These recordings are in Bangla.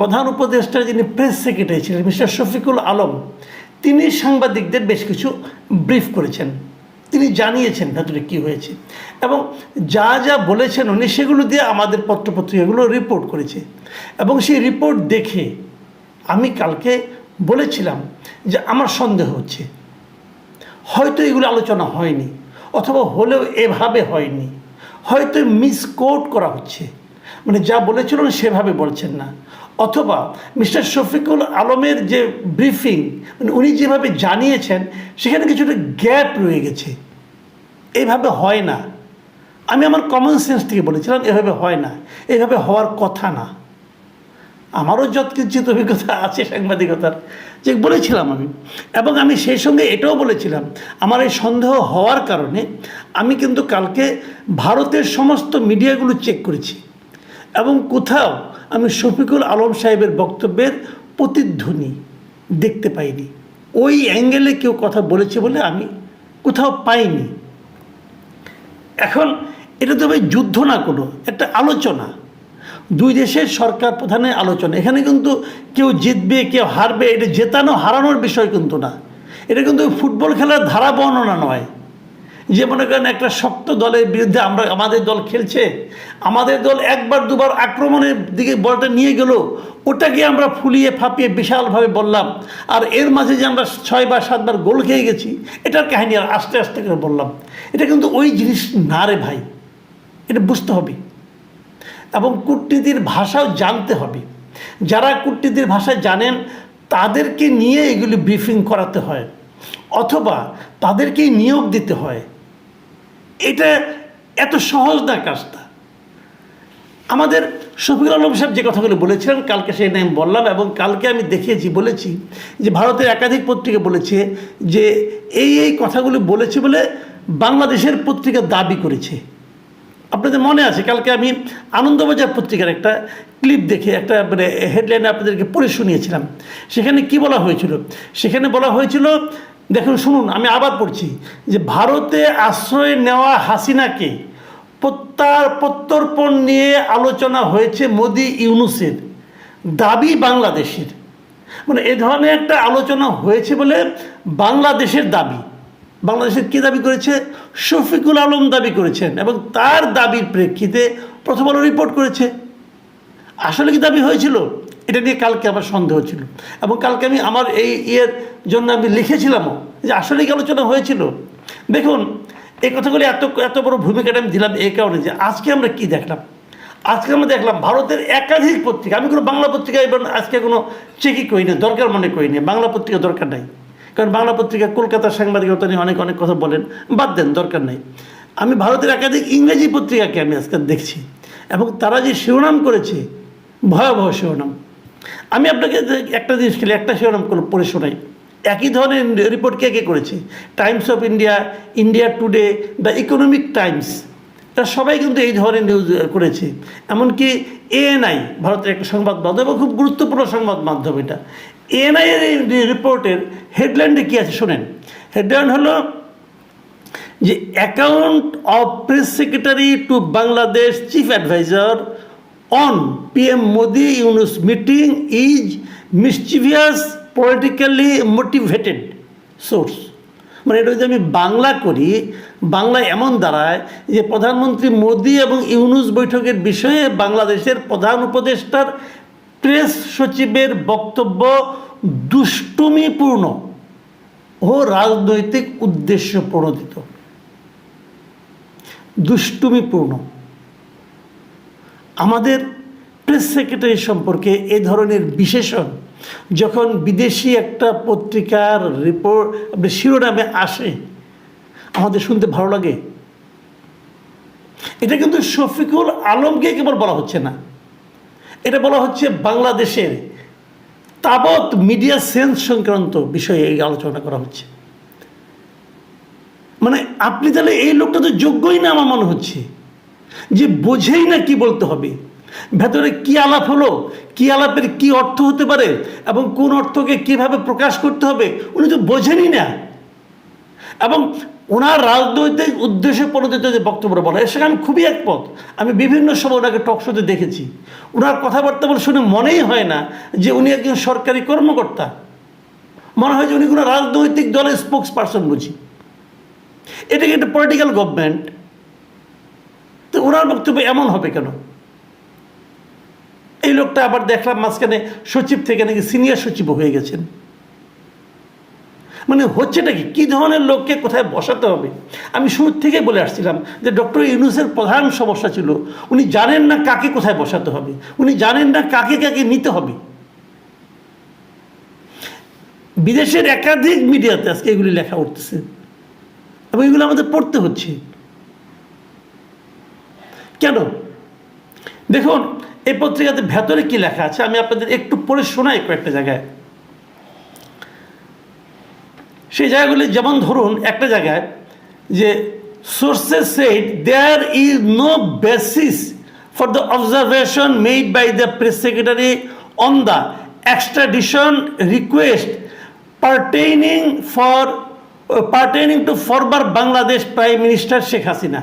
প্রধান উপদেষ্টা যিনি প্রেস সেক্রেটারি ছিলেন, মিস্টার শফিকুল আলম, তিনি সাংবাদিকদের বেশ কিছু ব্রিফ করেছেন। তিনি জানিয়েছেন ভেতরে কী হয়েছে এবং যা যা বলেছেন উনি সেগুলো দিয়ে আমাদের পত্রপত্রিকাগুলো রিপোর্ট করেছে। এবং সেই রিপোর্ট দেখে আমি কালকে বলেছিলাম যে আমার সন্দেহ হচ্ছে। হয়তো এগুলো আলোচনা হয়নি, অথবা হলেও এভাবে হয়নি। হয়তো মিসকোট করা হচ্ছে। মানে যা বলেছিলেন সেভাবে বলছেন না। অথবা মিস্টার শফিকুল আলমের যে ব্রিফিং মানে উনি যেভাবে জানিয়েছেন, সেখানে কিছুটা গ্যাপ রয়ে গেছে। এইভাবে হয় না। আমি আমার কমন সেন্স থেকে বলেছিলাম, এভাবে হয় না। এভাবে হওয়ার কথা না। আমারও যত যৎকিঞ্চিত অভিজ্ঞতা আছে সাংবাদিকতার, যে বলেছিলাম আমি। এবং আমি সেই সঙ্গে এটাও বলেছিলাম, আমার এই সন্দেহ হওয়ার কারণে আমি কিন্তু কালকে ভারতের সমস্ত মিডিয়াগুলো চেক করেছি। এবং কোথাও আমি শফিকুল আলম সাহেবের বক্তব্যের প্রতিধ্বনি দেখতে পাইনি। ওই অ্যাঙ্গেলে কেউ কথা বলেছে বলে আমি কোথাও পাইনি। এখন এটা তো ভাই যুদ্ধ না কোনো, একটা আলোচনা। দুই দেশের সরকার প্রধানের আলোচনা। এখানে কিন্তু কেউ জিতবে, কেউ হারবে, এটা জেতানো, হারানোর বিষয় কিন্তু না। এটা কিন্তু ফুটবল খেলার ধারা বর্ণনা নয়। যে মনে করেন একটা শক্ত দলের বিরুদ্ধে আমরা, আমাদের দল খেলছে, আমাদের দল একবার দুবার আক্রমণের দিকে বলটা নিয়ে গেল, ওটাকে আমরা ফুলিয়ে ফাঁপিয়ে বিশালভাবে বললাম। আর এর মাঝে যে আমরা ছয় বা সাতবার গোল খেয়ে গেছি, এটার কাহিনী আর আস্তে আস্তে করে বললাম। এটা কিন্তু ওই জিনিস না রে ভাই, এটা বুঝতে হবে। এবং কূটনীতির ভাষাও জানতে হবে। যারা কূটনীতির ভাষা জানেন, তাদেরকে নিয়ে এগুলি ব্রিফিং করাতে হয়, অথবা তাদেরকেই নিয়োগ দিতে হয়। এটা এত সহজ না কাজটা। আমাদের শফিকুল আলম সাহেব যে কথাগুলো বলেছিলেন, কালকে সেই আমি বললাম এবং কালকে আমি দেখিয়েছি, বলেছি যে ভারতের একাধিক পত্রিকা বলেছে যে এই এই কথাগুলো বলেছে বলে বাংলাদেশের পত্রিকা দাবি করেছে। আপনাদের মনে আছে, কালকে আমি আনন্দবাজার পত্রিকার একটা ক্লিপ দেখে একটা মানে হেডলাইনে আপনাদেরকে পড়ে শুনিয়েছিলাম। সেখানে কি বলা হয়েছিল? সেখানে বলা হয়েছিল দেখুন, শুনুন, আমি আবার পড়ছি। যে ভারতে আশ্রয় নেওয়া হাসিনাকে প্রত্যার প্রত্যর্পণ নিয়ে আলোচনা হয়েছে মোদি ইউনুসের। দাবি বাংলাদেশের। মানে এ ধরনের একটা আলোচনা হয়েছে বলে বাংলাদেশের দাবি। বাংলাদেশের কী দাবি করেছে? শফিকুল আলম দাবি করেছেন এবং তার দাবির প্রেক্ষিতে প্রথম আলো রিপোর্ট করেছে। আসলে কি দাবি হয়েছিল? এটা নিয়ে কালকে আমার সন্দেহ ছিল। এবং কালকে আমি আমার এই ইয়ের জন্য আমি লিখেছিলামও যে আসলে কি আলোচনা হয়েছিল। দেখুন, এই কথাগুলি এত এত বড় ভূমিকাটা আমি দিলাম এই কারণে যে আজকে আমরা কি দেখলাম? আজকে আমরা দেখলাম ভারতের একাধিক পত্রিকা, আমি কোনো বাংলা পত্রিকা এবার আজকে কোনো চেকই করি না, দরকার মনে করি না, বাংলা পত্রিকা দরকার নাই। কারণ বাংলা পত্রিকা কলকাতার সাংবাদিকতা নিয়ে অনেক অনেক কথা বলেন, বাদ দেন, দরকার নেই। আমি ভারতের একাধিক ইংরেজি পত্রিকাকে আমি আজকে দেখছি এবং তারা যে শিরোনাম করেছে, ভয়াবহ শিরোনাম আমি আপনাকে একটা জিনিস খেলে একটা শিরোনাম পড়ে শোনাই। একই ধরনের রিপোর্ট কে কে করেছে? Times of India India Today the Economic Times তারা সবাই কিন্তু এই ধরনের নিউজ করেছে। এমনকি এএনআই ভারতের একটা সংবাদ মাধ্যম, এবং খুব গুরুত্বপূর্ণ সংবাদ মাধ্যম এটা। এএনআই এর এই রিপোর্টের হেডলাইনটা কী আছে শোনেন? হেডলাইন হলো যে account of press secretary to Bangladesh chief adviser on PM Modi Yunus meeting is mischievous politically motivated source মানে এটা যদি আমি বাংলা করি বাংলায় এমন দাঁড়ায় যে প্রধানমন্ত্রী মোদি এবং ইউনুস বৈঠকের বিষয়ে বাংলাদেশের প্রধান উপদেষ্টার প্রেস সচিবের বক্তব্য দুষ্টুমিপূর্ণ ও রাজনৈতিক উদ্দেশ্য প্রণোদিত। দুষ্টুমিপূর্ণ। আমাদের প্রেস সেক্রেটারি সম্পর্কে এ ধরনের বিশেষণ, যখন বিদেশি একটা পত্রিকার রিপোর্ট শিরোনামে আসে, আমাদের শুনতে ভালো লাগে। এটা কিন্তু শফিকুল আলমকে কেবল বলা হচ্ছে না। এটা বলা হচ্ছে বাংলাদেশের তাবৎ মিডিয়া সেন্স সংক্রান্ত বিষয়ে এই আলোচনা করা হচ্ছে। মানে আপনি তাহলে এই লোকটা তো যোগ্যই না আমার মনে হচ্ছে। যে বোঝেই না কি বলতে হবে। ভেতরে কি আলাপ হলো, কি আলাপের কি অর্থ হতে পারে এবং কোন অর্থকে কীভাবে প্রকাশ করতে হবে, উনি তো বোঝেনই না। এবং ওনার রাজনৈতিক উদ্দেশ্যে প্রণোদিত যে বক্তব্য বলা সঙ্গে আমি খুবই একমত। আমি বিভিন্ন সময় ওনাকে টকশোতে দেখেছি। ওনার কথাবার্তা বলে শুনে মনেই হয় না যে উনি একজন সরকারি কর্মকর্তা। মনে হয় যে উনি কোনো রাজনৈতিক দলের স্পোক্স পার্সন বুঝি। এটা কি একটা পলিটিক্যাল গভর্নমেন্ট ওনার বক্তব্য এমন হবে কেন? এই লোকটা আবার দেখলাম মাঝখানে সচিব থেকে নাকি সিনিয়র সচিবও হয়ে গেছেন। মানে হচ্ছেটা কি? কী ধরনের লোককে কোথায় বসাতে হবে? আমি শুরু থেকে বলে আসছিলাম যে ডক্টর ইউনুসের প্রধান সমস্যা ছিল, উনি জানেন না কাকে কোথায় বসাতে হবে, উনি জানেন না কাকে কাকে নিতে হবে। বিদেশের একাধিক মিডিয়াতে আজকে এগুলি লেখা উঠতেছে। এবং এগুলো আমাদের পড়তে হচ্ছে। কেন? দেখুন, এই পত্রিকাতে ভেতরে কি লেখা আছে? আমি আপনাদের একটু পড়ে শোনাই কয়েকটা জায়গায়। সেই জায়গাগুলি যেমন ধরুন, একটা জায়গায় যে sources said there is no basis for the observation made by the press secretary on the extradition request pertaining for, pertaining to former Bangladesh prime minister Sheikh Hasina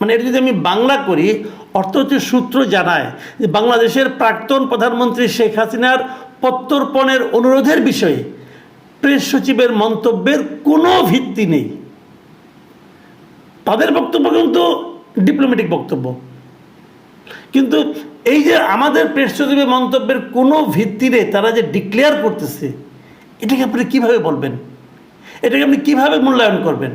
মানে এটা যদি আমি বাংলা করি, অর্থ হচ্ছে সূত্র জানায় যে বাংলাদেশের প্রাক্তন প্রধানমন্ত্রী শেখ হাসিনার প্রত্যর্পণের অনুরোধের বিষয়ে প্রেস সচিবের মন্তব্যের কোনো ভিত্তি নেই। তাদের বক্তব্য কিন্তু ডিপ্লোম্যাটিক বক্তব্য। কিন্তু এই যে আমাদের প্রেস সচিবের মন্তব্যের কোনো ভিত্তি নেই, তারা যে ডিক্লেয়ার করতেছে, এটাকে আপনি কীভাবে বলবেন? এটাকে আপনি কীভাবে মূল্যায়ন করবেন?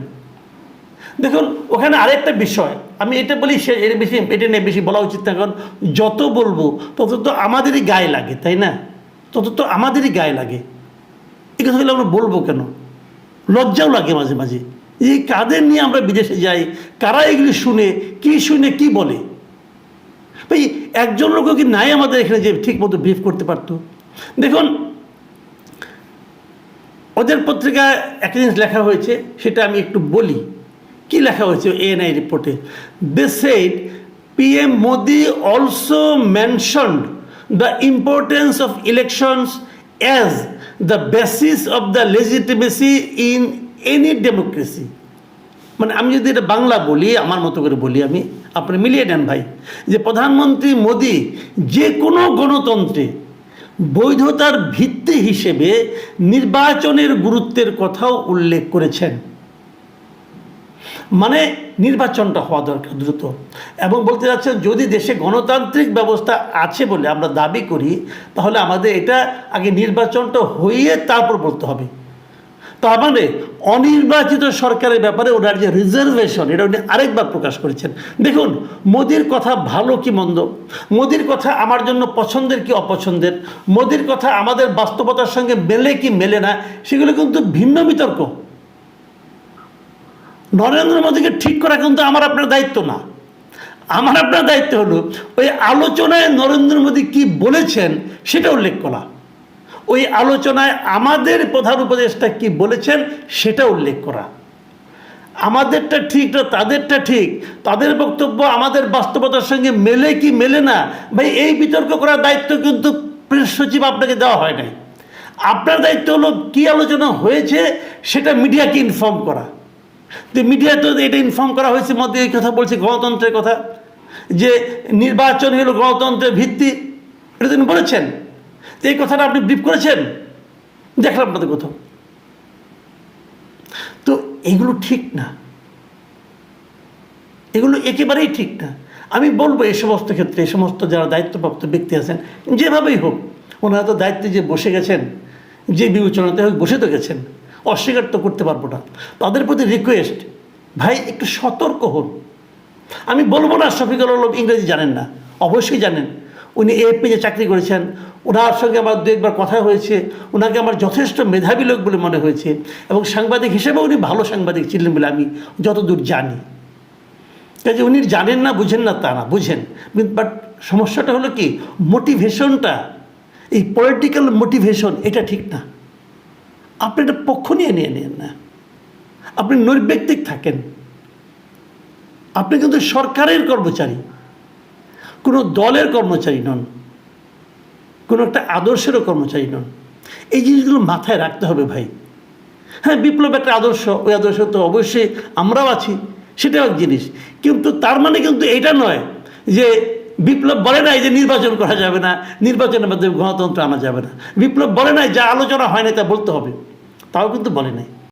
দেখুন, ওখানে আরেকটা বিষয়। আমি এটা বলি, সে এর বেশি এটা নিয়ে বেশি বলা উচিত না, কারণ যত বলব, তত তো আমাদেরই গায়ে লাগে, তাই না? তত তো আমাদেরই গায়ে লাগে। এই কথাগুলো আমরা বলব কেন? লজ্জাও লাগে মাঝে মাঝে। এই কাদের নিয়ে আমরা বিদেশে যাই, কারা এগুলি শুনে, কি শুনে, কি বলে? ভাই, একজন লোকও কি নাই আমাদের এখানে যে ঠিক মতো ব্রিফ করতে পারতো? দেখুন, ওদের পত্রিকায় একটা জিনিস লেখা হয়েছে, সেটা আমি একটু বলি। কি লেখা হয়েছে? এএনআই রিপোর্টে they said PM Modi also mentioned the importance of elections as the basis of the legitimacy in any democracy মানে আমি যদি এটা বাংলা বলি, আমার মতো করে বলি আমি, আপনি মিলিয়ে নেন ভাই, যে প্রধানমন্ত্রী মোদি যে কোনো গণতন্ত্রে বৈধতার ভিত্তি হিসেবে নির্বাচনের গুরুত্বের কথাও উল্লেখ করেছেন। মানে নির্বাচনটা হওয়া দরকার, দ্রুত। এবং বলতে যাচ্ছেন যদি দেশে গণতান্ত্রিক ব্যবস্থা আছে বলে আমরা দাবি করি, তাহলে আমাদের এটা আগে নির্বাচনটা হইয়ে তারপর বলতে হবে। তার মানে অনির্বাচিত সরকারের ব্যাপারে ওনার যে রিজার্ভেশন এটা উনি আরেকবার প্রকাশ করেছেন। দেখুন, মোদির কথা ভালো কি মন্দ? মোদির কথা আমার জন্য পছন্দের কি অপছন্দের? মোদির কথা আমাদের বাস্তবতার সঙ্গে মেলে কি মেলে না? সেগুলো কিন্তু ভিন্ন বিতর্ক। নরেন্দ্র মোদীকে ঠিক করা কিন্তু আমার আপনার দায়িত্ব না। আমার আপনার দায়িত্ব হলো, ওই আলোচনায় নরেন্দ্র মোদী কি বলেছেন সেটা উল্লেখ করা। ওই আলোচনায় আমাদের প্রধান উপদেষ্টা কি বলেছেন সেটা উল্লেখ করা। আমাদেরটা ঠিক না, তাদেরটা ঠিক। তাদের বক্তব্য আমাদের বাস্তবতার সঙ্গে মেলে কি মেলে না, ভাই, এই বিতর্ক করার দায়িত্ব কিন্তু প্রেস সচিব আপনাকে দেওয়া হয় নাই। আপনার দায়িত্ব হলো কী আলোচনা হয়েছে সেটা মিডিয়াকে ইনফর্ম করা। তো মিডিয়া তো এটা ইনফর্ম করা হয়েছে, মধ্যে এই কথা বলছে, গণতন্ত্রের কথা। যে নির্বাচন হলো গণতন্ত্রের ভিত্তি, এটা তিনি বলেছেন। তো এই কথাটা আপনি ব্রিফ করেছেন? দেখলাম আপনাদের কোথাও। তো এগুলো ঠিক না। এগুলো একেবারেই ঠিক না। আমি বলব এই সমস্ত ক্ষেত্রে, এই সমস্ত যারা দায়িত্বপ্রাপ্ত ব্যক্তি আছেন, যেভাবেই হোক, ওনারা তো দায়িত্বে যে বসে গেছেন, যে বিবেচনাতে হোক, বসে তো গেছেন। অস্বীকার তো করতে পারব না। তাদের প্রতি রিকোয়েস্ট ভাই, একটু সতর্ক হন। আমি বলব না শফিকুল আলম ইংরেজি জানেন না। অবশ্যই জানেন। উনি এএফপিতে চাকরি করেছেন। ওনার সঙ্গে আমার দু একবার কথা হয়েছে। ওনাকে আমার যথেষ্ট মেধাবী লোক বলে মনে হয়েছে। এবং সাংবাদিক হিসেবে উনি ভালো সাংবাদিক ছিলেন বলে আমি যতদূর জানি। কাজে উনি জানেন না, বুঝেন না তা না, বুঝেন। বাট সমস্যাটা হলো কি মোটিভেশনটা এই পলিটিক্যাল মোটিভেশন এটা ঠিক না। আপনি একটা পক্ষ নিয়ে নিয়ে নেন না। আপনি নৈর্ব্যক্তিক থাকেন। আপনি কিন্তু সরকারের কর্মচারী। কোনো দলের কর্মচারী নন। কোনো একটা আদর্শেরও কর্মচারী নন। এই জিনিসগুলো মাথায় রাখতে হবে ভাই। হ্যাঁ বিপ্লব একটা আদর্শ, ওই আদর্শ তো অবশ্যই আমরাও আছি, সেটাও এক জিনিস। কিন্তু তার মানে কিন্তু এটা নয় যে বিপ্লব বলে নাই যে নির্বাচন করা যাবে না, নির্বাচনের মাধ্যমে গণতন্ত্র আনা যাবে না। বিপ্লব বলে নাই যা আলোচনা হয় না তা বলতে হবে। তাও কিন্তু বলে নাই।